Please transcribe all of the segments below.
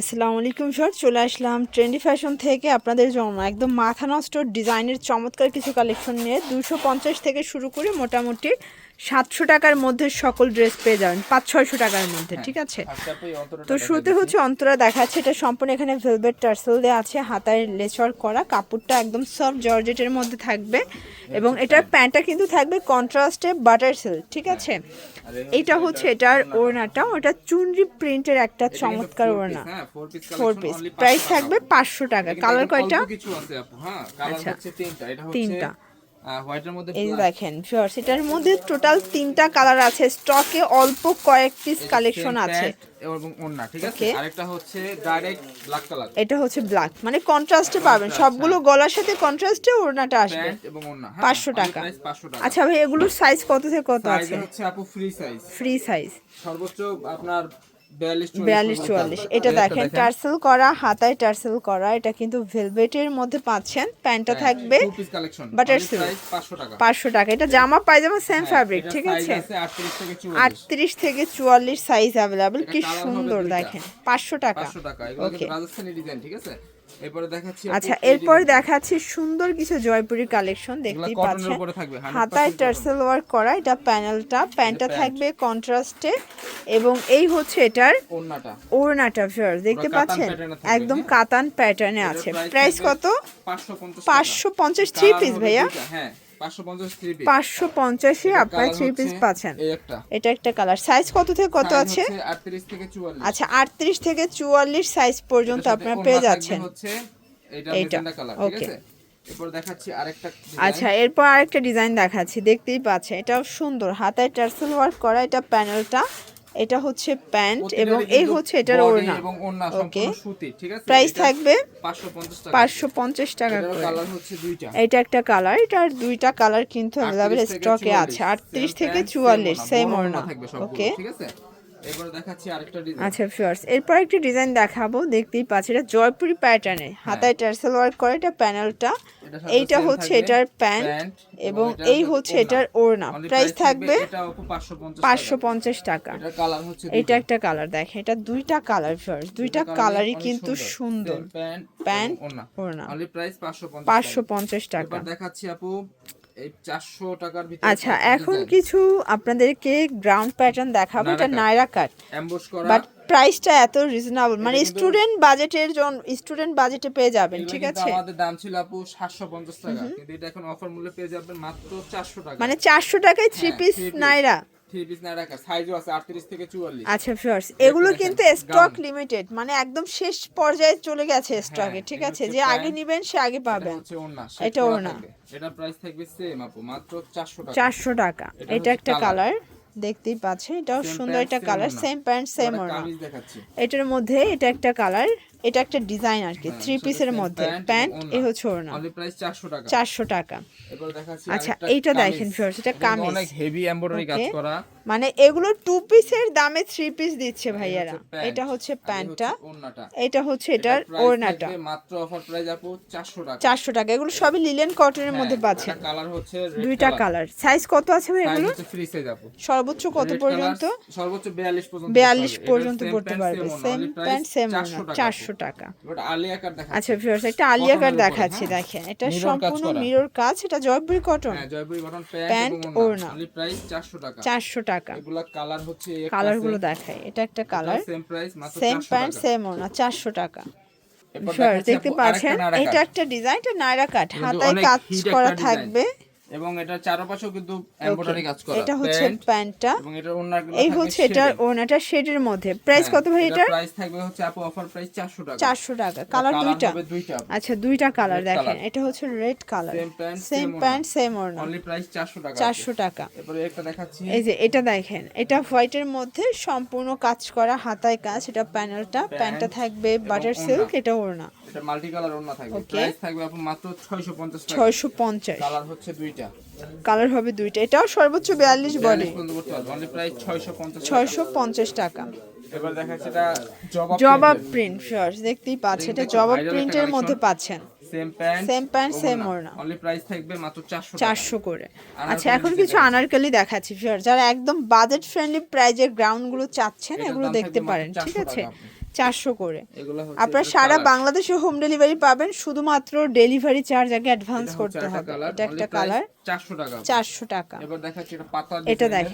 আসসালামু আলাইকুম সর চলে আসলাম ট্রেন্ডি ফ্যাশন থেকে আপনাদের জন্য। একদম মাথা নষ্ট ডিজাইনের চমৎকার কিছু কালেকশন নিয়ে দুশো থেকে শুরু করে মোটামুটি সাতশো টাকার মধ্যে সকল ড্রেস পেয়ে যাবেন পাঁচ ছয়শো টাকার মধ্যে ঠিক আছে? তো শুরুতে হচ্ছে অন্তরা দেখাচ্ছে এটা সম্পূর্ণ এখানে ভেলভেট টার্সেল দেওয়া আছে হাতায় লেচর করা কাপড়টা একদম সফট জর্জেটের মধ্যে থাকবে এবং এটার প্যান্টটা কিন্তু থাকবে কন্ট্রাস্টে বাটার সিল্ক ঠিক আছে? এটা হচ্ছে এটার ওড়নাটা। ওটা চুনরি প্রিন্টের একটা চমৎকার ওড়না। ফোর পিস প্রাইস থাকবে পাঁচশো টাকা। কালার কয়টা? হ্যাঁ আচ্ছা। তিনটা। এই দেখেন শিওর এটার মধ্যে টোটাল তিনটা কালার আছে। স্টকে অল্প কয়েক পিস কালেকশন আছে। এবং ওন্না ঠিক আছে? আরেকটা হচ্ছে ডাইরেক্ট ব্ল্যাক কালার এটা হচ্ছে ব্ল্যাক মানে কন্ট্রাস্টে পাবেন। সবগুলো গলার সাথে কন্ট্রাস্টে ওড়নাটা আসবে। এবং হ্যাঁ। 500 টাকা। প্রাইস 500 টাকা। আচ্ছা ভাই এগুলোর সাইজ কত থেকে কত সাইজ আছে? হচ্ছে আপু ফ্রি সাইজ ফ্রি সাইজ সর্বোচ্চ আপনার 42 বিয়াল্লিশ চুয়াল্লিশ এটা দেখেন টার্সেল করা হাতায় টার্সেল করা এটা কিন্তু ভেলভেটের মধ্যে পাচ্ছেন। প্যান্টটা থাকবে বাটার 500 টাকা। পাঁচশো টাকা। এটা জামা পায়জামা সেম ফ্যাব্রিক ঠিক আছে? আছে 38 থেকে 44 আটত্রিশ থেকে চুয়াল্লিশ সাইজ অ্যাভেলেবেল কি সুন্দর দেখেন। পাঁচশো টাকা। 500 টাকা। এগুলো ওকে রাজস্থানি ডিজাইন ঠিক আছে? এরপরে দেখাচ্ছি আচ্ছা এরপর। দেখাচ্ছি সুন্দর কিছু জয়পুরি কালেকশন দেখতেই পাচ্ছেন। উপরে থাকবে, 100% হাতায় টার্সেল ওয়ার্ক করা এটা প্যানেলটা। প্যান্টটা থাকবে কন্ট্রাস্টে এবং এই হচ্ছে এটার ওড়নাটা। ফিয়ার দেখতে পাচ্ছেন? থাকবে, একদম হ্যাঁ? কাতান প্যাটার্নে আছে। প্রাইস কত? 550 টাকা। পাঁচশো পঞ্চাশ থ্রি পিস ভাইয়া হ্যাঁ 550 থ্রি পিস পাঁচশো পঞ্চাশে আপনার থ্রি পিস পাচ্ছেন। এটা একটা কালার সাইজ কত থেকে কত আছে? হচ্ছে 38 থেকে 44 আচ্ছা আটত্রিশ থেকে চুয়াল্লিশ সাইজ পর্যন্ত আপনারা পেয়ে যাচ্ছেন। এইটা, okay. আছে? এরপর দেখাচ্ছি আরেকটা আচ্ছা এরপর আরেকটা ডিজাইন দেখাচ্ছি। দেখতেই পাচ্ছেন এটাও সুন্দর। হাতায় টার্সেল ওয়ার্ক করা এটা প্যানেলটা এটা হচ্ছে প্যান্ট এবং এই হচ্ছে এটার ওড়না। ওকে। প্রাইস থাকবে পাঁচশো পঞ্চাশ টাকা। এটা একটা কালার এটার দুইটা কালার কিন্তু অ্যাভেলেবেল স্টকে আছে। আটত্রিশ থেকে চুয়াল্লিশ সেম ওড়না ওকে আচ্ছা ফিয়ার্স এরপর একটি ডিজাইন দেখাবো দেখতেই পাচ্ছি এটা জয়পুরি প্যাটার্নে হাতায় টার্সেল ওয়ার্ক করে এটা প্যানেলটা এইটা হচ্ছে এটার প্যান্ট এবং এই হচ্ছে এটার ওড়না। প্রাইস থাকবে এটা আপু 550 পাঁচশো পঞ্চাশ টাকা। এটা একটা কালার দেখেন এটা দুইটা কালার ফিয়ার্স দুইটা কালারই কিন্তু সুন্দর। প্যান্ট ওড়না। ওড়না। অনলি প্রাইস 550 পাঁচশো পঞ্চাশ টাকা। দেখাচ্ছি আপু এই 400 টাকার ভিতরে আচ্ছা এখন কিছু আপনাদেরকে গ্রাউন্ড প্যাটার্ন দেখাবো এটা নাইরা কাট বাট প্রাইসটা এত রিজনেবল মানে স্টুডেন্ট বাজেটের জন স্টুডেন্ট বাজেটে পেয়ে যাবেন ঠিক আছে? আমাদের দাম ছিল আপু 750 টাকা। কিন্তু এটা এখন অফার মূল্যে পেয়ে যাবেন মাত্র 400 টাকা। মানে চারশো টাকায় থ্রি পিস নাইরা থ্রি পিস না রাখা সাইজও আছে 38 থেকে 44 আচ্ছা ফিয়ার্স এগুলো কিন্তু স্টক লিমিটেড মানে একদম শেষ পর্যায়ে চলে গেছে স্টকে হ্যাঁ, ঠিক আছে? যে আগে নিবেন সে আগে পাবেন। এটা ওড়না। এটা প্রাইস থাকবে। সেম আপু মাত্র 400 টাকা। চারশো টাকা। এটা একটা কালার দেখতেই পাচ্ছেন এটাও সুন্দর একটা কালার সেম প্যান্ট সেম ওড়না। এটার মধ্যে এটা একটা কালার এটা একটা ডিজাইন আর কি হ্যাঁ, থ্রি পিসের মধ্যে। প্যান্ট এ হচ্ছে ওড়না। অনলি প্রাইস 400 টাকা। চারশো টাকা। এবার দেখাচ্ছি আচ্ছা, এইটা দেখেন viewers, এটা কামিজ। অনেক হেভি এমব্রয়ডারি কাজ করা। মানে এগুলো টু পিসের দামে থ্রি পিস দিচ্ছে ভাইয়ারা। এটা হচ্ছে প্যান্টটা এটা হচ্ছে এটার ওড়নাটা। মাত্র অফার প্রাইস আপু 400 টাকা। চারশো টাকা। এগুলো সবই লিলেন কটনের মধ্যে পাচ্ছেন কালার হচ্ছে দুইটা কালার সাইজ কত আছে ভাই এগুলো free size আপু। সর্বোচ্চ কত পর্যন্ত? সর্বোচ্চ 42 পর্যন্ত বিয়াল্লিশ পড়তে পারবে। পর্যন্ত পড়তে পারবে সেম প্যান্ট সেম 400 ওড়না টাকা। আচ্ছা ভিউয়ার্স একটা আলিয়া কাট উপরে, দেখাচ্ছি হ্যাঁ। দেখেন। এটা সম্পূর্ণ মিরর কাজ এটা জয়পুরি কটন হ্যাঁ, জয়পুরি প্যান্ট ওড়না। প্রাইস 400 টাকা। চারশো টাকা। এগুলা কালার হচ্ছে কালারগুলো দেখাই। এটা একটা কালার সেম প্রাইস মাত্র সেম 400 প্যান্ট সেম ওড়না চারশো টাকা। এরপর দেখতে পাচ্ছেন? এটা একটা ডিজাইন এটা নাইরা কাট হাতায় কাজ করা থাকবে। এবং এটার চারপাশেও কিন্তু এমব্রয়ডারি কাজ করা। এটা হচ্ছে প্যান্টটা। এবং এটার ওড়নারগুলো এই হচ্ছে shaded। ওড়নাটা শেডের মধ্যে। প্রাইস কত ভাই হ্যাঁ, এটার? প্রাইস থাকবে হচ্ছে আপু অফার প্রাইস 400 টাকা। চারশো টাকা। কালার দুইটা? আচ্ছা দুইটা কালার দেখেন। এটা হচ্ছে red colour same pant same ওড়না। অনলি প্রাইস 400 টাকা চারশো টাকা। এরপরে একটা দেখাচ্ছি। এই যে এটা দেখেন। এটা হোয়াইটের মধ্যে সম্পূর্ণ কাজ করা হাতায় কাজ। এটা প্যানেলটা প্যান্টটা থাকবে বাটার সিল্ক এটা ওড়না। এটা মাল্টি কালার ওড়না থাকবে। প্রাইস থাকবে আপু মাত্র 650 টাকা। ছয়শো পঞ্চাশ। কালার হচ্ছে দুইটা। কালার হবে দুইটা। এটাও সর্বোচ্চ বিয়াল্লিশ বডি 42 পর্যন্ত করতে পারবে। অনলি প্রাইস 650 টাকা। ছয়শো পঞ্চাশ টাকা। এবার এটা জবা প্রিন্ট শিওর দেখতেই পাচ্ছেন। এটা জবাব প্রিন্টের মধ্যে পাচ্ছেন। Same pant Same pant, same ওড়না। অনলি প্রাইস থাকবে মাত্র 400 টাকা। চারশো করে। আচ্ছা এখন কিছু। আনারকালি দেখাচ্ছি শিওর যারা একদম বাজেট ফ্রেন্ডলি প্রাইজের গ্রাউন্ডগুলো চাচ্ছেন এগুলো দেখতে পারেন ঠিক আছে। চারশো করে। আপনারা সারা বাংলাদেশে হোম ডেলিভারি পাবেন শুধুমাত্র ডেলিভারি চার্জ আগে অ্যাডভান্স করতে হবে। এটা একটা কালার চারশো টাকা। এটা পাতা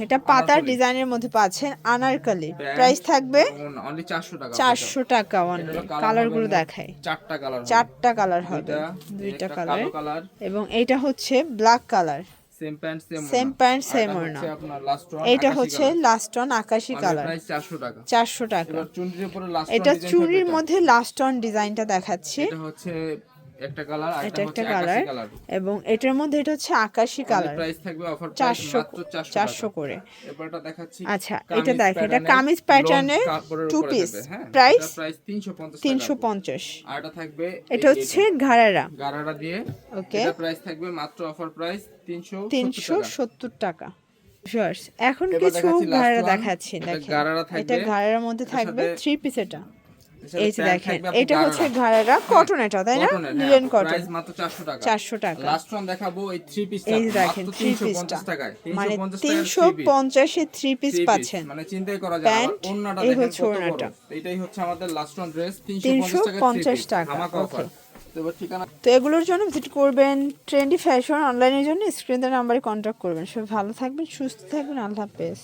এটা পাতার ডিজাইনের মধ্যে পাচ্ছেন আনারকালি। প্রাইস থাকবে অনলি 400 টাকা। চারশো টাকা অনলি কালারগুলো হবে দেখাই। চারটা কালার কালার হবে। দুইটা কালার কালার এবং এটা হচ্ছে black colour same pant same same pant same ওড়না। এটা হচ্ছে লাস্ট অন আকাশি কালার 400 টাকা। চারশো টাকা। এবার চুনরির উপরে লাস্ট এটা চুরির মধ্যে লাস্ট অন ডিজাইনটা দেখাচ্ছে। এটা হচ্ছে একটা কালার আর এটা একটা হচ্ছে কালার এবং এটার মধ্যে এটা হচ্ছে আকাশি কালার। প্রাইস থাকবে অফার প্রাইস মাত্র 400 করে। এবারটা দেখাচ্ছি আচ্ছা এটা দেখেন এটা কামিজ প্যাটার্নে টু পিস? প্রাইস প্রাইস 350 তিনশো টাকা পঞ্চাশ। আর এটা থাকবে এটা হচ্ছে ঘাড়ারা। গারারা দিয়ে। ওকে এটা প্রাইস থাকবে মাত্র অফার প্রাইস 300 তিনশো সত্তর টাকা। Viewers, এখন কিছু দেখাচ্ছি এটা দেখেন। এটা ঘাড়ার মধ্যে থাকবে থ্রি পিস এটা। এই যে দেখেন এটা হচ্ছে ঘাড়ারা কটন এটা তাই না? হ্যাঁ, লিলেন কটন মাত্র 400 টাকা। চারশো টাকা। লাস্ট ওয়ান দেখাবো এই থ্রি পিসটা এই দেখেন মাত্র পিসটা মানে 350 টাকায় তিনশো three থ্রি পিস পাচ্ছেন। মানে চিন্তাই করা যায় Pant, ওন্নাটা দেখেন কত এটাই হচ্ছে আমাদের লাস্ট ওয়ান ড্রেস 350 350 টাকা অফার তো তো এগুলোর জন্য ভিজিট করবেন ট্রেন্ডি ফ্যাশন অনলাইনের জন্য স্ক্রিনের নাম্বারে কন্ট্যাক্ট করবেন। সবাই ভালো থাকবেন সুস্থ থাকবেন আল্লাহ হাফেজ।